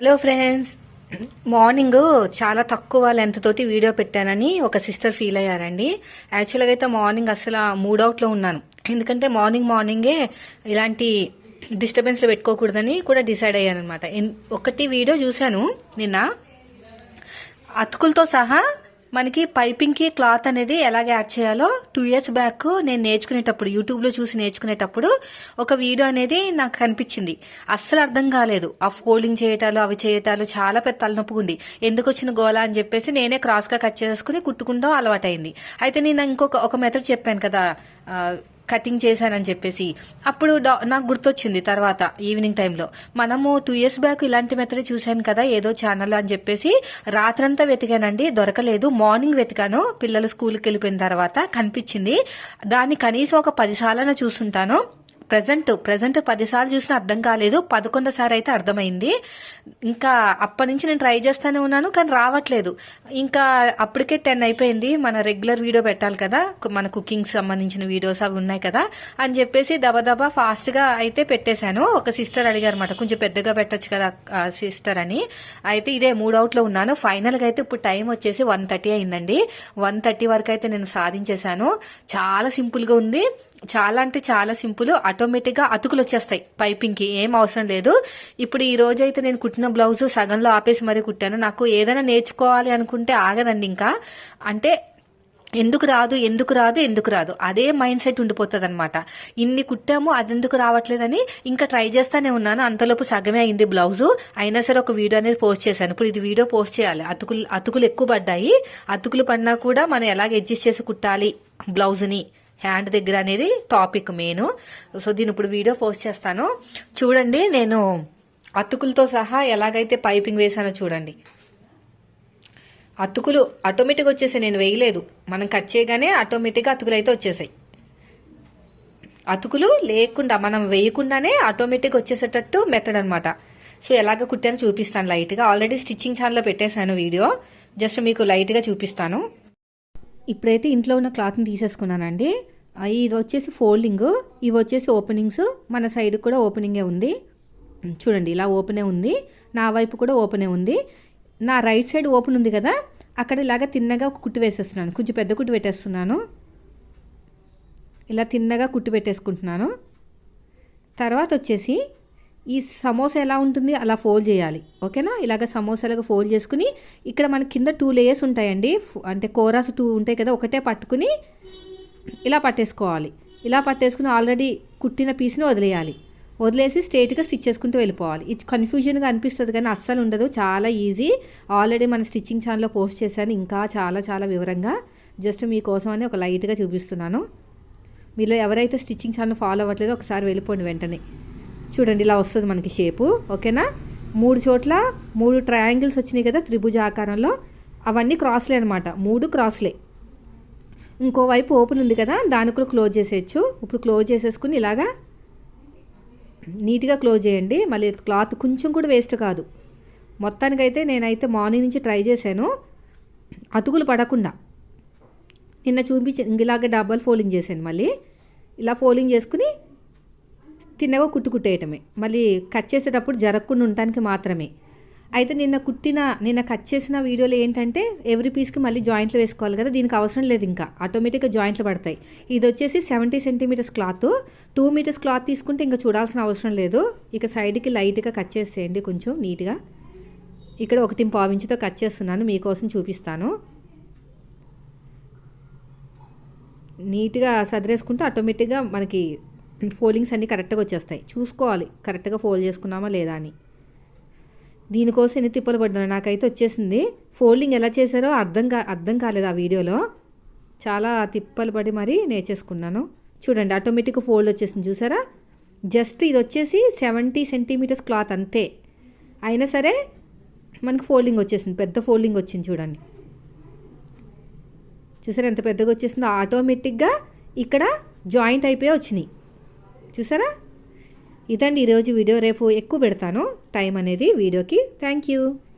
Hello friends morning చాలా తక్కువ length తోటి వీడియో పెట్టానని ఒక సిస్టర్ ఫీల్ అయ్యారండి. యాక్చువల్గా అయితే మార్నింగ్ అసలు మూడౌట్లో ఉన్నాను. ఎందుకంటే మార్నింగ్ మార్నింగే ఇలాంటి డిస్టర్బెన్స్లో పెట్టుకోకూడదని కూడా డిసైడ్ అయ్యాను అనమాట ఒకటి వీడియో చూశాను నిన్న. అతుకులతో సహా మనకి పైపింగ్కి క్లాత్ అనేది ఎలాగ యాడ్ చేయాలో టూ ఇయర్స్ బ్యాక్ నేను నేర్చుకునేటప్పుడు యూట్యూబ్లో చూసి నేర్చుకునేటప్పుడు ఒక వీడియో అనేది నాకు కనిపించింది. అస్సలు అర్థం కాలేదు. ఆ ఫోల్డింగ్ చేయటాలు అవి చేయటాలు చాలా పెద్ద తలనొప్పుకుంది ఎందుకు వచ్చిన గోళ అని చెప్పేసి నేనే క్రాస్గా కట్ చేసుకుని కుట్టుకుంటాం అలవాటైంది. అయితే నేను ఇంకొక ఒక మెథడ్ చెప్పాను కదా కటింగ్ చేశానని చెప్పేసి అప్పుడు నాకు గుర్తొచ్చింది తర్వాత ఈవినింగ్ టైంలో. మనము టూ ఇయర్స్ బ్యాక్ ఇలాంటి మెథడ్ చూశాను కదా ఏదో ఛానల్ అని చెప్పేసి రాత్రంతా వెతికానండి దొరకలేదు. మార్నింగ్ వెతికాను పిల్లలు స్కూల్కి వెళ్ళిపోయిన తర్వాత కనిపించింది. దాన్ని కనీసం ఒక పది సార్లు చూస్తుంటాను ప్రజెంట్ ప్రజెంట్ పదిసార్లు చూసినా అర్థం కాలేదు. పదకొండోసారి అయితే అర్థమైంది. ఇంకా అప్పటి నుంచి నేను ట్రై చేస్తానే ఉన్నాను కానీ రావట్లేదు. ఇంకా అప్పటికే టెన్ అయిపోయింది. మన రెగ్యులర్ వీడియో పెట్టాలి కదా. మన కుకింగ్ సంబంధించిన వీడియోస్ అవి ఉన్నాయి కదా. అని చెప్పేసి దబదబా ఫాస్ట్గా అయితే పెట్టేశాను. ఒక సిస్టర్ అడిగారు అనమాట కొంచెం పెద్దగా పెట్టచ్చు కదా సిస్టర్ అని. అయితే ఇదే మూడ్ అవుట్లో ఉన్నాను. ఫైనల్గా అయితే ఇప్పుడు టైం వచ్చేసి వన్ థర్టీ అయిందండి. వన్ థర్టీ వరకు అయితే నేను సాధించేశాను. చాలా సింపుల్గా ఉంది. చాలా అంటే చాలా సింపుల్. ఆటోమేటిక్గా అతుకులు వచ్చేస్తాయి. పైపింగ్కి ఏం అవసరం లేదు. ఇప్పుడు ఈ రోజు అయితే నేను కుట్టిన బ్లౌజ్ సగంలో ఆపేసి మరీ కుట్టాను. నాకు ఏదైనా నేర్చుకోవాలి అనుకుంటే ఆగదండి ఇంకా. అంటే ఎందుకు రాదు ఎందుకు రాదు ఎందుకు రాదు. అదే మైండ్ సెట్ ఉండిపోతుంది అనమాట ఇన్ని కుట్టాము అది ఎందుకు రావట్లేదని ఇంకా ట్రై చేస్తానే ఉన్నాను. అంతలోపు సగమే అయింది బ్లౌజ్. అయినా సరే ఒక వీడియో అనేది పోస్ట్ చేశాను. ఇప్పుడు ఇది వీడియో పోస్ట్ చేయాలి. అతుకులు అతుకులు ఎక్కువ పడ్డాయి. అతుకులు పడినా కూడా మనం ఎలాగ అడ్జస్ట్ చేసి కుట్టాలి బ్లౌజ్ని? హ్యాండ్ దగ్గర అనేది టాపిక్ మెయిన్. సో దీని ఇప్పుడు వీడియో పోస్ట్ చేస్తాను. చూడండి నేను అతుకులతో సహా ఎలాగైతే పైపింగ్ వేసానో చూడండి. అతుకులు ఆటోమేటిక్ వచ్చేసాయి నేను వేయలేదు. మనం కట్ చేయగానే ఆటోమేటిక్గా అతుకులు అయితే వచ్చేసాయి. అతుకులు లేకుండా మనం వేయకుండానే ఆటోమేటిక్ వచ్చేసేటట్టు మెథడ్ అనమాట సో ఎలాగ కుట్టానో చూపిస్తాను లైట్గా ఆల్రెడీ స్టిచ్చింగ్ ఛానల్లో పెట్టేశాను వీడియో. జస్ట్ మీకు లైట్గా చూపిస్తాను. ఇప్పుడైతే ఇంట్లో ఉన్న క్లాత్ని తీసేసుకున్నానండి. ఇది వచ్చేసి ఫోల్డింగ్. ఇవి వచ్చేసి ఓపెనింగ్స్. మన సైడ్ కూడా ఓపెనింగే ఉంది. చూడండి ఇలా ఓపెనే ఉంది. నా వైపు కూడా ఓపెనే ఉంది. నా రైట్ సైడ్ ఓపెన్ ఉంది కదా? అక్కడ ఇలాగా తిన్నగా ఒక కుట్టు వేసేస్తున్నాను. కొంచెం పెద్ద కుట్టు పెట్టేస్తున్నాను. ఇలా తిన్నగా కుట్టు పెట్టేసుకుంటున్నాను. తర్వాత వచ్చేసి ఈ సమోసా ఎలా ఉంటుంది అలా ఫోల్డ్ చేయాలి. ఓకేనా? ఇలాగ సమోసాలుగా ఫోల్డ్ చేసుకుని ఇక్కడ మన కింద టూ లేయర్స్ ఉంటాయండి. అంటే కోరాస్ టూ ఉంటాయి కదా ఒకటే పట్టుకుని ఇలా పట్టేసుకోవాలి. ఇలా పట్టేసుకుని ఆల్రెడీ కుట్టిన పీస్ని వదిలేయాలి. వదిలేసి స్ట్రేట్గా స్టిచ్ చేసుకుంటూ వెళ్ళిపోవాలి. ఇది కన్ఫ్యూజన్గా అనిపిస్తుంది కానీ అస్సలు ఉండదు. చాలా ఈజీ. ఆల్రెడీ మన స్టిచ్చింగ్ ఛానల్లో పోస్ట్ చేశాను. ఇంకా చాలా చాలా వివరంగా జస్ట్ మీకోసం అని ఒక లైట్గా చూపిస్తున్నాను. మీలో ఎవరైతే స్టిచ్చింగ్ ఛానల్ ఫాలో అవ్వట్లేదో ఒకసారి వెళ్ళిపోండి వెంటనే. చూడండి ఇలా వస్తుంది మనకి షేపు. ఓకేనా? మూడు చోట్ల మూడు ట్రయాంగిల్స్ వచ్చినాయి కదా త్రిభుజ ఆకారంలో అవన్నీ క్రాస్లే అనమాట మూడు క్రాస్లే. ఇంకోవైపు ఓపెన్ ఉంది కదా దాన్ని కూడా క్లోజ్ చేసేయచ్చు. ఇప్పుడు క్లోజ్ చేసేసుకుని ఇలాగా నీట్గా క్లోజ్ చేయండి. మళ్ళీ క్లాత్ కొంచెం కూడా వేస్ట్ కాదు. మొత్తానికైతే నేనైతే మార్నింగ్ నుంచి ట్రై చేశాను. అతుకులు పడకుండా. నిన్న చూపించి ఇలాగే డబ్బల్ ఫోల్డింగ్ చేశాను మళ్ళీ. ఇలా ఫోల్డింగ్ చేసుకుని తిన్నగా కుట్టు కుట్టేయటమే. మళ్ళీ కట్ చేసేటప్పుడు జరగకుండా ఉండటానికి మాత్రమే. అయితే నిన్న కుట్టిన నిన్న కట్ చేసిన వీడియోలో ఏంటంటే ఎవ్రీ పీస్కి మళ్ళీ జాయింట్లు వేసుకోవాలి కదా దీనికి అవసరం లేదు ఇంకా. ఆటోమేటిక్గా జాయింట్లు పడతాయి. ఇది వచ్చేసి seventy centimetres cloth two metres cloth తీసుకుంటే ఇంకా చూడాల్సిన అవసరం లేదు. ఇక సైడ్కి లైట్గా కట్ చేసేయండి కొంచెం నీట్గా ఇక్కడ ఒకటి పావించుతో కట్ చేస్తున్నాను మీకోసం చూపిస్తాను. నీట్గా సదిరేసుకుంటే ఆటోమేటిక్గా మనకి ఫోల్డింగ్స్ అన్నీ కరెక్ట్గా వచ్చేస్తాయి. చూసుకోవాలి కరెక్ట్గా ఫోల్డ్ చేసుకున్నామా లేదా అని. దీనికోసం ఎన్ని తిప్పలు పడ్డాను నాకైతే వచ్చేసింది. ఫోల్డింగ్ ఎలా చేశారో అర్థం కా అర్థం కాలేదు ఆ వీడియోలో. చాలా తిప్పలు పడి మరీ నేర్చేసుకున్నాను. చూడండి ఆటోమేటిక్ ఫోల్డ్ వచ్చేసింది చూసారా? జస్ట్ ఇది వచ్చేసి సెవెంటీ సెంటీమీటర్స్ క్లాత్ అంతే. అయినా సరే మనకి ఫోల్డింగ్ వచ్చేసింది పెద్ద ఫోల్డింగ్ వచ్చింది చూడండి. చూసారా ఎంత పెద్దగా వచ్చేసిందో? ఆటోమేటిక్గా ఇక్కడ జాయింట్ అయిపోయి వచ్చినాయి. చూసారా? ఇదండి ఈరోజు వీడియో. రేపు ఎక్కువ పెడతాను. టైం అనేది వీడియోకి. Thank you.